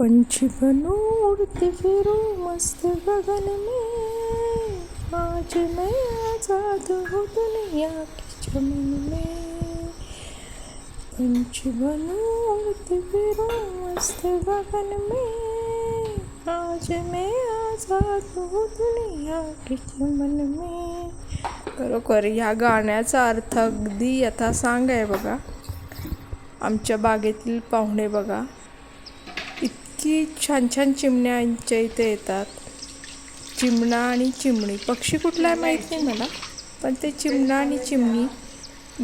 पंछी बनो उड़ते फिरो मस्त गगन में। आज मैं आजाद हूँ दुनिया की चमन में। पंछी बनो उड़ते फिरो मस्त गगन में। आज मैं आजाद हूँ दुनिया की चमन में। खरोखर ह्या गाण्याचा अर्थ अगदी यथासांग आहे बघा. आमच्या बागेतील पाहुणे बघा. इतकी छान छान चिमण्या आमच्या इथे येतात. चिमणा आणि चिमणी. पक्षी कुठला आहे माहीत नाही मला पण ते चिमणा आणि चिमणी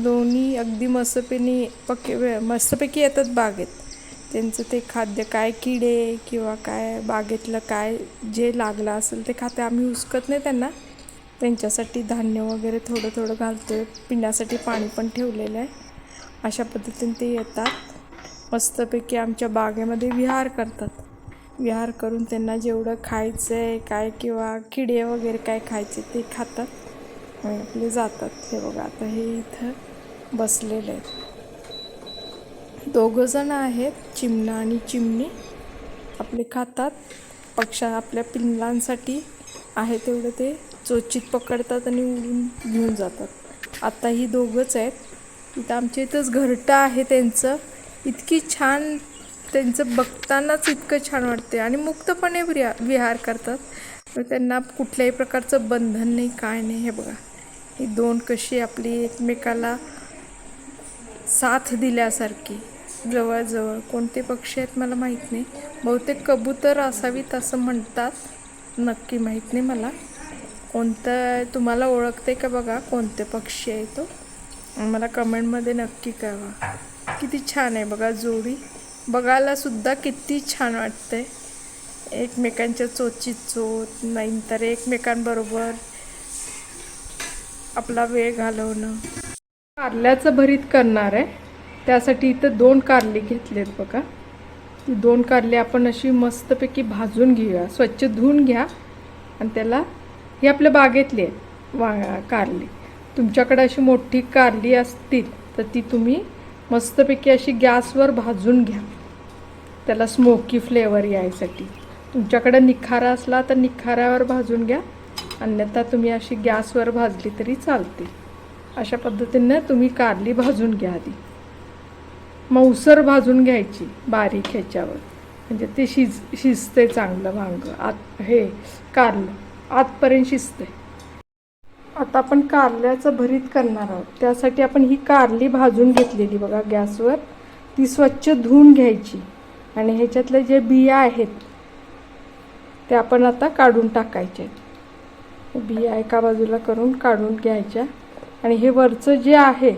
दोन्ही अगदी मस्तपैकी पक्के मस्तपैकी येतात बागेत. त्यांचं ते खाद्य काय किडे किंवा काय बागेतलं काय जे लागलं असेल ते खाते. आम्ही उचकत नाही त्यांना. त्यांच्यासाठी धान्य वगैरे थोडं थोडं घालतो आहे पिण्यासाठी पाणी पण ठेवलेलं आहे. अशा पद्धतीने ते येतात. मस्तपैकी आमच्या बागेमध्ये विहार करतात. विहार करून त्यांना जेवढं खायचं आहे काय किंवा किडे वगैरे काय खायचे ते खातात आणि आपले जातात. हे बघा आता हे इथं बसलेले आहेत. दोघंजणं आहेत चिमणा आणि चिमणी. आपले खातात. पक्षा आपल्या पिल्लांसाठी आहे तेवढं ते चोचित पकडतात आणि उडून घेऊन जातात. आता ही दोघंच आहेत. इथं आमच्या इथंच घरटं आहे त्यांचं. इतकी छान त्यांचं बघतानाच इतकं छान वाटते आणि मुक्तपणे विहा विहार करतात. तर त्यांना कुठल्याही प्रकारचं बंधन नाही काय नाही. हे बघा. ही दोन कशी आपली एकमेकाला साथ दिल्यासारखी. जवळजवळ कोणते पक्षी आहेत मला माहीत नाही. बहुतेक कबूतर असावीत असं म्हणतात. नक्की माहीत नाही मला. कोणतं तुम्हाला ओळखते का बघा? कोणते पक्षी आहे तो? मला कमेंटमध्ये नक्की कळवा. किती छान आहे बघा जोडी. बघायलासुद्धा किती छान वाटते एकमेकांच्या चोचीत चोच तर एकमेकांबरोबर आपला वेळ घालवणं. कारल्याचं भरीत करणार आहे. त्यासाठी इथं दोन कारली घेतलेत बघा. ती दोन कारली आपण अशी मस्तपैकी भाजून घेऊया. स्वच्छ धुवून घ्या. आणि त्याला ही आपल्या बागेतली आहेत वा कारली. तुमच्याकडे अशी मोठी कारली असतील तर ती तुम्ही मस्तपैकी अशी गॅसवर भाजून घ्या. त्याला स्मोकी फ्लेवर यायसाठी. तुमच्याकडे निखारा असला तर निखाऱ्यावर भाजून घ्या. अन्यथा तुम्ही अशी गॅसवर भाजली तरी चालते. अशा पद्धतीनं तुम्ही कारली भाजून घ्या आधी. मऊसर भाजून घ्यायची बारीक ह्याच्यावर. म्हणजे ते शिज शिजते चांगलं वांग. आत हे कारलं. आतपर्यंत शिजते आता आपण कारल्याचं भरीत करणार आहोत. त्यासाठी आपण ही कारली भाजून घेतलेली बघा गॅसवर. ती स्वच्छ धुवून घ्यायची. आणि ह्याच्यातले जे बिया आहेत ते आपण आता काढून टाकायचे. बिया एका बाजूला करून काढून घ्यायच्या. आणि हे वरचं जे आहे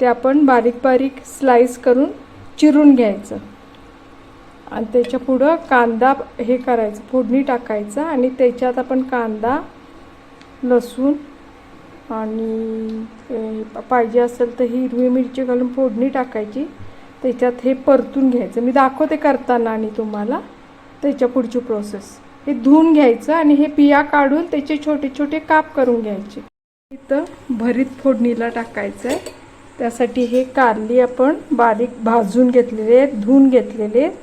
ते आपण बारीक बारीक स्लाईस करून चिरून घ्यायचं. आणि त्याच्या पुढं कांदा हे करायचं फोडणी टाकायचं. आणि त्याच्यात आपण कांदा लसूण आणि पाहिजे असेल तर ही हिरवी मिरची घालून फोडणी टाकायची. त्याच्यात हे परतून घ्यायचं. मी दाखवते करताना आणि तुम्हाला त्याच्या पुढची प्रोसेस हे धुवून घ्यायचं आणि हे बिया काढून त्याचे छोटे छोटे काप करून घ्यायचे. इथं भरीत फोडणीला टाकायचं आहे त्यासाठी हे कारली आपण बारीक भाजून घेतलेले आहेत धुवून घेतलेले आहेत.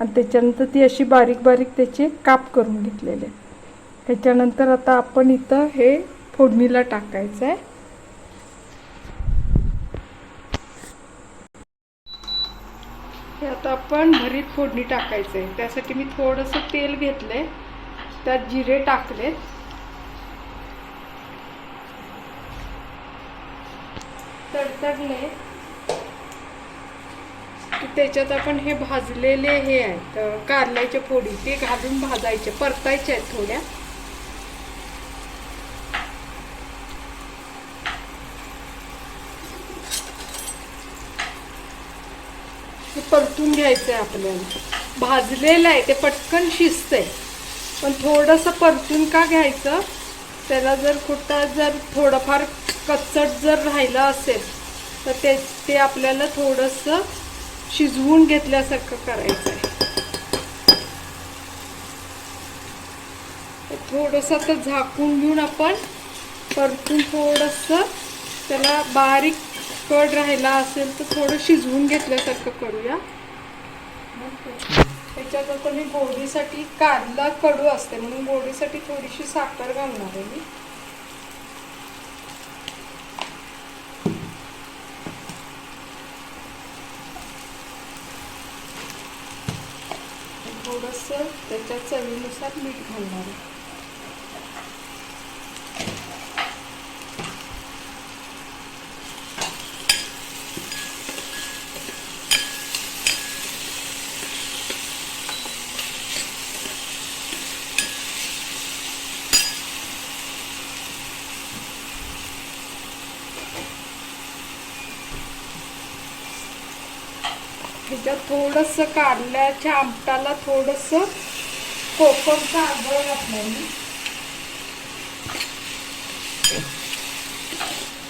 आणि त्याच्यानंतर ती अशी बारीक बारीक त्याचे काप करून घेतलेले आहेत. त्याच्यानंतर आता आपण इथं हे फोडणीला टाकायचं आहे हे आता आपण भरीत फोडणी टाकायचं आहे त्यासाठी मी थोडंसं तेल घेतलंय. त्यात जिरे टाकले तडतडले की त्याच्यात आपण हे भाजलेले हे आहेत कारल्याच्या फोडी ते घालून भाजायचे परतायचे आहेत थोड्या. हे परतून घ्यायचं आहे आपल्याला. भाजलेलं आहे ते पटकन शिजतंय. पण थोडंसं परतून का घ्यायचं? त्याला जर कुठं जर थोडंफार कच्चट जर राहिलं असेल तर ते ते आपल्याला थोडंसं शिजवून घेतल्यासारखं करायचं आहे थोडंसं तर झाकून घेऊन आपण परतून थोडंसं त्याला बारीक कड राहिला असेल तर थोडं शिजवून घेतल्यासारखं करूया. त्याच्यात आता मी गोडीसाठी कारला कडू असते म्हणून गोडीसाठी थोडीशी साखर घालणार आहे मी. थोडस त्याच्या चवीनुसार मीठ घालणार आहे. त्या थोडंसं कारल्याच्या आमटाला थोडंसं कोकमचा आंधळ घातलाय मी.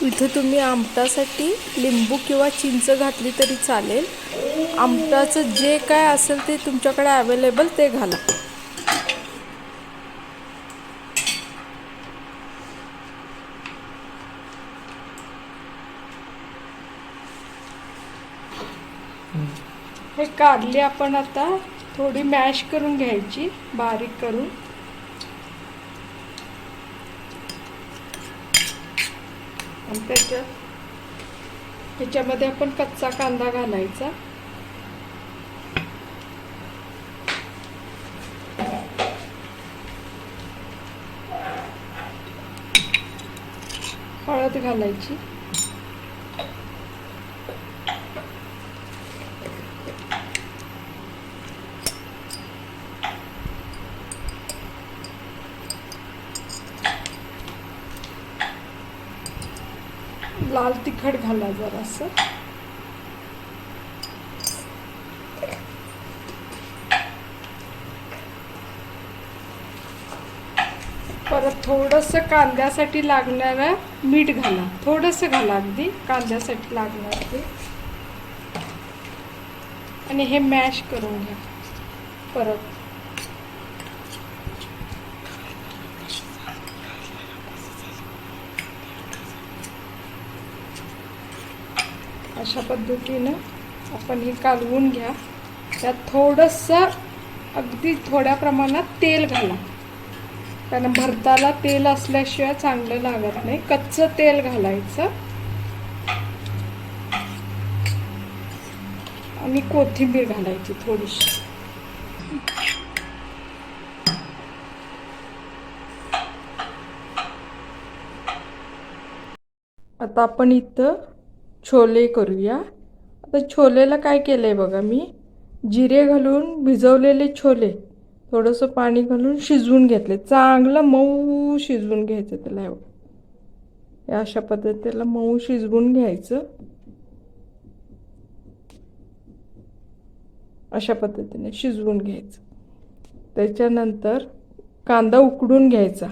इथं तुम्ही आमटासाठी लिंबू किंवा चिंच घातली तरी चालेल. आमटाचं जे काय असेल ते तुमच्याकडे अवेलेबल ते घाला. हे कारले आपण आता. थोडी मॅश करून घ्यायची बारीक करून. आणि त्याच्यात ह्याच्यामध्ये आपण कच्चा कांदा घालायचा. हळद घालायची लाल तिखट घाला जरासं. परत थोडंसं कांद्यासाठी लागणारं मीठ घाला. थोडंसं घाला अगदी कांद्यासाठी लागणार ते आणि हे मॅश करून घ्या. परत अशा पद्धतीनं आपण हे कालवून घ्या. त्यात थोडंसं अगदी थोड्या प्रमाणात तेल घाला. कारण भरताला तेल असल्याशिवाय चांगलं लागत नाही. कच्चं तेल घालायचं. आणि कोथिंबीर घालायची थोडीशी. आता आपण इथं छोले करूया. आता छोलेला काय केलं आहे बघा मी? जिरे घालून भिजवलेले छोले. थोडंसं पाणी घालून शिजवून घेतले. चांगलं मऊ शिजवून घ्यायचं त्याला एवढं या अशा पद्धतीला मऊ शिजवून घ्यायचं. अशा पद्धतीने शिजवून घ्यायचं. त्याच्यानंतर कांदा उकडून घ्यायचा.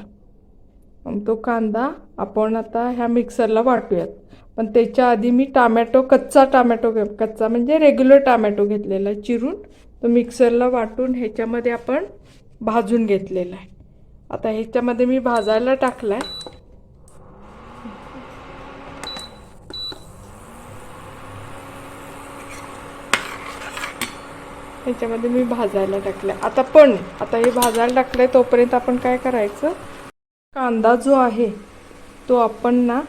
मग तो कांदा आपण आता ह्या मिक्सरला वाटूयात. पण त्याच्या आधी मी टामॅटो कच्चा टामॅटो घे कच्चा म्हणजे रेग्युलर टामॅटो घेतलेला आहे चिरून तो मिक्सरला वाटून ह्याच्यामध्ये आपण भाजून घेतलेला आहे. आता ह्याच्यामध्ये मी भाजायला टाकला आहे ह्याच्यामध्ये मी भाजायला टाकलं आता पण आता हे भाजायला टाकलंय तोपर्यंत आपण काय करायचं? कांदा जो आहे तो आपण ना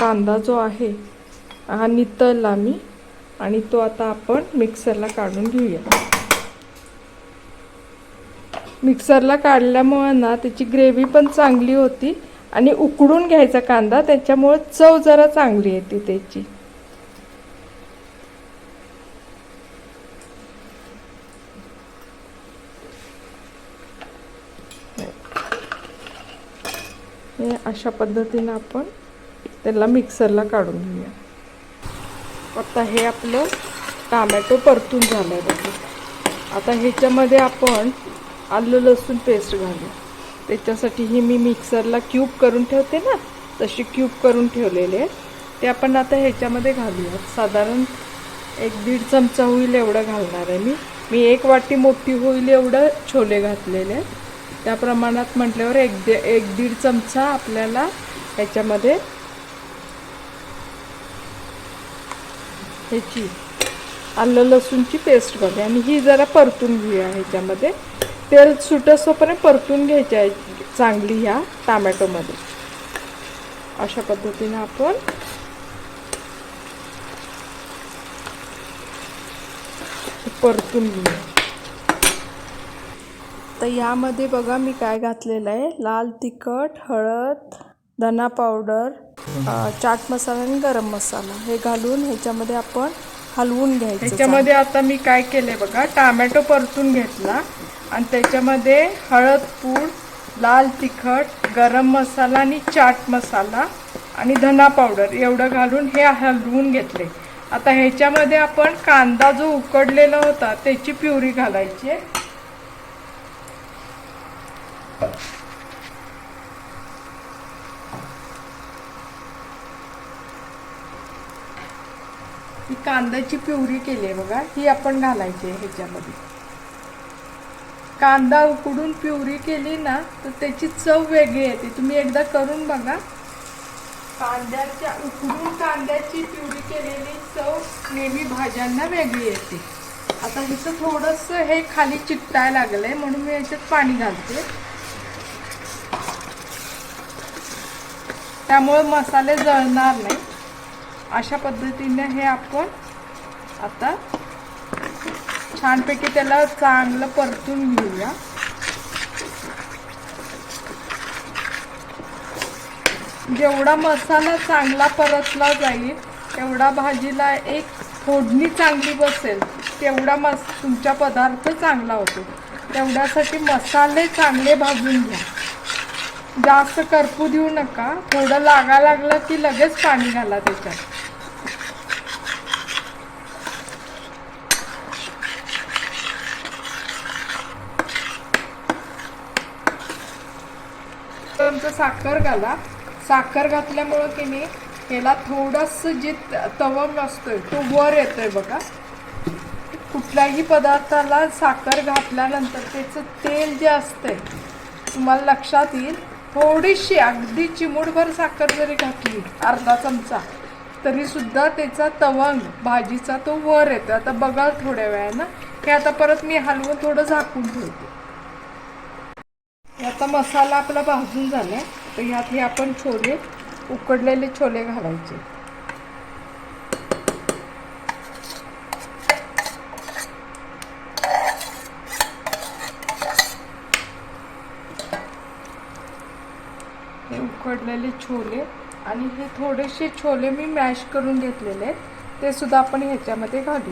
कांदा जो आहे हा नितळला मी आणि तो आता आपण मिक्सरला काढून घेऊया. मिक्सरला काढल्यामुळं ना त्याची ग्रेव्ही पण चांगली होती आणि उकडून घ्यायचा कांदा त्याच्यामुळे चव जरा चांगली येते त्याची. हे अशा पद्धतीनं आपण त्याला मिक्सरला काढून घेऊया. आता हे आपलं टामॅटो परतून झालं आहे आता ह्याच्यामध्ये आपण आलं लसूण पेस्ट घालू त्याच्यासाठी ही मी मिक्सरला क्यूब करून ठेवते ना तशी क्यूब करून ठेवलेले ते आपण आता ह्याच्यामध्ये घालूयात. साधारण एक दीड चमचा होईल एवढं घालणार आहे मी. मी एक वाटी मोठी होईल एवढं छोले घातलेले आहेत. त्या प्रमाणात म्हटल्यावर एक दे एक दीड चमचा आपल्याला ह्याच्यामध्ये ह्याची. आलं लसूणची पेस्ट करते आणि ही जरा परतून घेऊया ह्याच्यामध्ये. तेल सुटसोपर्यंत परतून घ्यायची आहे चांगली ह्या टामॅटोमध्ये. अशा पद्धतीने आपण परतून घेऊया. तर यामध्ये बघा मी काय घातलेलं आहे. लाल तिखट हळद धना पावडर चाट मसाला आणि गरम मसाला हे घालून ह्याच्यामध्ये आपण हलवून घ्यायचं ह्याच्यामध्ये आता मी काय केलंय बघा टामॅटो परतून घेतला आणि त्याच्यामध्ये हळद पूड लाल तिखट गरम मसाला आणि चाट मसाला आणि धना पावडर एवढं घालून हे हलवून घेतले. आता ह्याच्यामध्ये आपण कांदा जो उकडलेला होता त्याची प्युरी घालायची आहे. ही कांद्याची प्युरी केली आहे बघा ही आपण घालायची आहे ह्याच्यामध्ये. कांदा उकडून प्युरी केली ना तर त्याची चव वेगळी येते. तुम्ही एकदा करून बघा. कांद्याच्या उकडून कांद्याची प्युरी केलेली चव नेहमी भाज्यांना वेगळी येते. आता हिचं थोडंसं हे खाली चिकटायला लागलंय म्हणून मी याच्यात पाणी घालते. त्यामुळे मसाले जळणार नाही. अशा पद्धतीने हे आपण आता छानपैकी त्याला चांगलं परतून घेऊया. जेवढा मसाला चांगला परतला जाईल तेवढा भाजीला एक फोडणी चांगली बसेल तेवढा मस तुमचा पदार्थ चांगला होतो. तेवढ्यासाठी मसाले चांगले भाजून घ्या. जास्त करपू देऊ नका. थोडं लागा लागलं की लगेच पाणी घाला त्याच्यात तुमचं साखर घाला. साखर घातल्यामुळं की नाही ह्याला थोडंसं जे तवंग असतोय तो वर येतोय बघा. कुठल्याही पदार्थाला साखर घातल्यानंतर त्याचं तेल जे असतंय तुम्हाला लक्षात येईल थोडीशी अगदी चिमूटभर साखर जरी घातली अर्धा चमचा तरीसुद्धा त्याचा तवंग भाजीचा तो वर येतो आता बघा थोड्या वेळानं. हे आता परत मी हलवून थोडं झाकून ठेवते. आता मसाला आपला भाजून झाला तर ह्यात हे आपण छोले उकडलेले छोले घालायचे. हे उकडलेले छोले आणि हे थोडेसे छोले मी मॅश करून घेतलेले आहेत. ते सुद्धा आपण ह्याच्यामध्ये घालू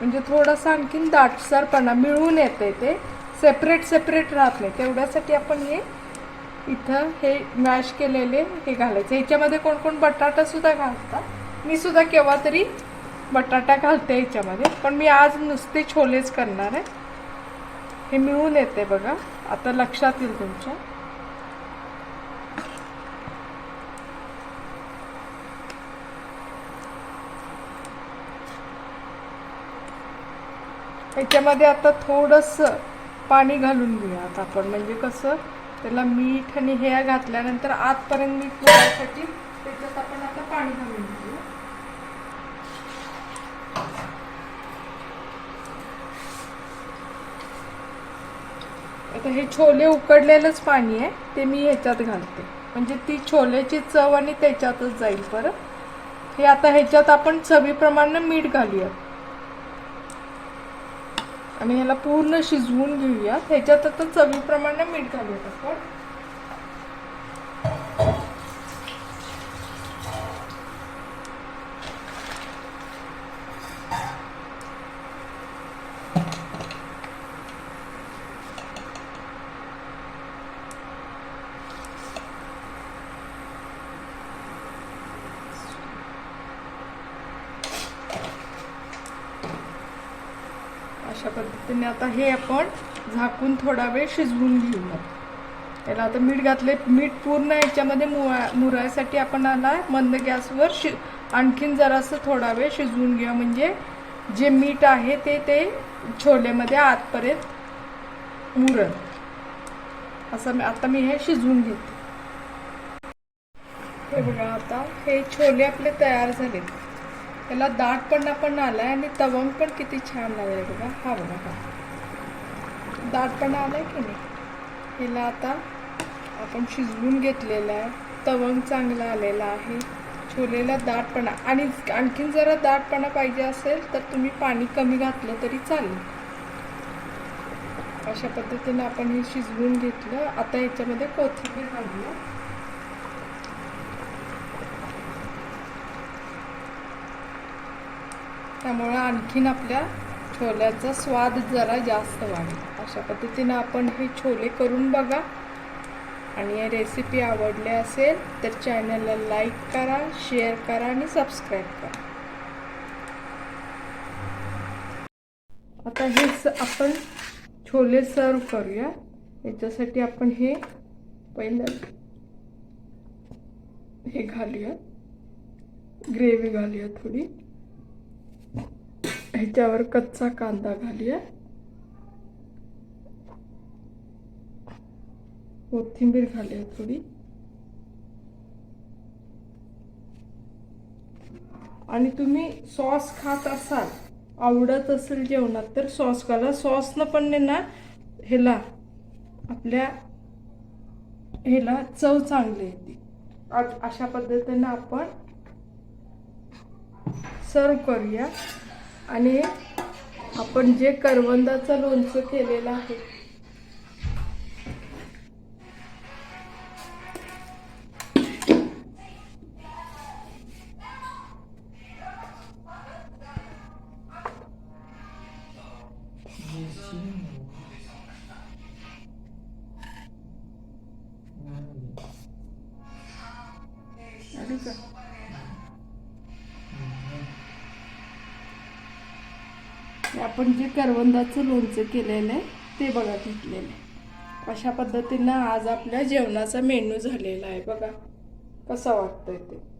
म्हणजे थोडासा आणखीन दाटसरपणा मिळून येते ते. सेपरेट सेपरेट राहत नाही तेवढ्यासाठी आपण हे इथं हे मॅश केलेले हे घालायचं. ह्याच्यामध्ये कोण कोण घालतात. मी सुद्धा केव्हा तरी बटाटा घालते ह्याच्यामध्ये. पण मी आज नुसते छोलेच करणार आहे. हे मिळून येते बघा. आता लक्षात येईल तुमच्या. ह्याच्यामध्ये आता थोडंसं पाणी घालून घेऊयात आपण. म्हणजे कसं त्याला मीठ आणि हे घातल्यानंतर आतपर्यंत मीठ पोळ्यासाठी त्याच्यात आपण आता पाणी घालून घेऊया आता हे छोले उकडलेलंच पाणी आहे ते मी ह्याच्यात घालते. म्हणजे ती छोल्याची चव आणि त्याच्यातच जाईल परत. हे आता ह्याच्यात आपण चवीप्रमाणे मीठ घालूयात. आम्ही ह्याला पूर्ण शिजवून घेऊया ह्याच्यात आता चवीप्रमाणे मीठ घालूयात आपण. अशा पद्धतीने आता हे आपण झाकून थोडा वेळ शिजवून घेऊया. त्याला आता मीठ घातले मीठ पूर्ण याच्यामध्ये मुळा मुरायसाठी आपण आला मंद गॅसवर शि आणखीन जरासं थोडा वेळ शिजवून घेऊया. म्हणजे जे मीठ आहे ते ते छोलेमध्ये आतपर्यंत मुरत असं मी आता मी हे शिजवून घेते. हे बघा आता हे छोले आपले तयार झालेत. त्याला दाटपणा पण आलाय आणि तवंग पण किती छान आलाय बघा. हा बघा हा. दाटपणा आलाय की नाही? हिला आता आपण शिजवून घेतलेला आहे. तवंग चांगला आलेला आहे. छोलेला दाटपणा. आणि आणखीन जरा दाटपणा पाहिजे असेल तर तुम्ही पाणी कमी घातलं तरी चालेल. अशा पद्धतीने आपण हे शिजवून घेतलं. आता याच्यामध्ये कोथिंबीर घालूया. त्यामुळे आणखीन आपल्या छोल्याचा स्वाद जरा जास्त वाढेल. अशा पद्धतीनं आपण हे छोले करून बघा. आणि रेसिपी आवडली असेल तर चॅनलला लाईक करा शेअर करा आणि सबस्क्राईब करा. आता हे स आपण छोले सर्व करूया. याच्यासाठी आपण हे पहिलं हे घालूया ग्रेव्ही घालूया थोडी. ह्याच्यावर कच्चा कांदा घालूया. कोथिंबीर घालूया थोडी. आणि तुम्ही सॉस खात असाल आवडत असेल जेवणात तर सॉस घाला. सॉसनं पण नाही ना ह्याला आपल्या ह्याला चव चांगली येते. अशा पद्धतीनं आपण सर्व करूया. आणि आपण जे करवंदाचं लोणचं केलेलं आहे आपण जे करवंदाचं लोणचं केलेलं आहे ते बघा घेतलेलं आहे. अशा पद्धतीनं आज आपल्या जेवणाचा मेनू झालेला आहे बघा. कसा वाटतोय ते?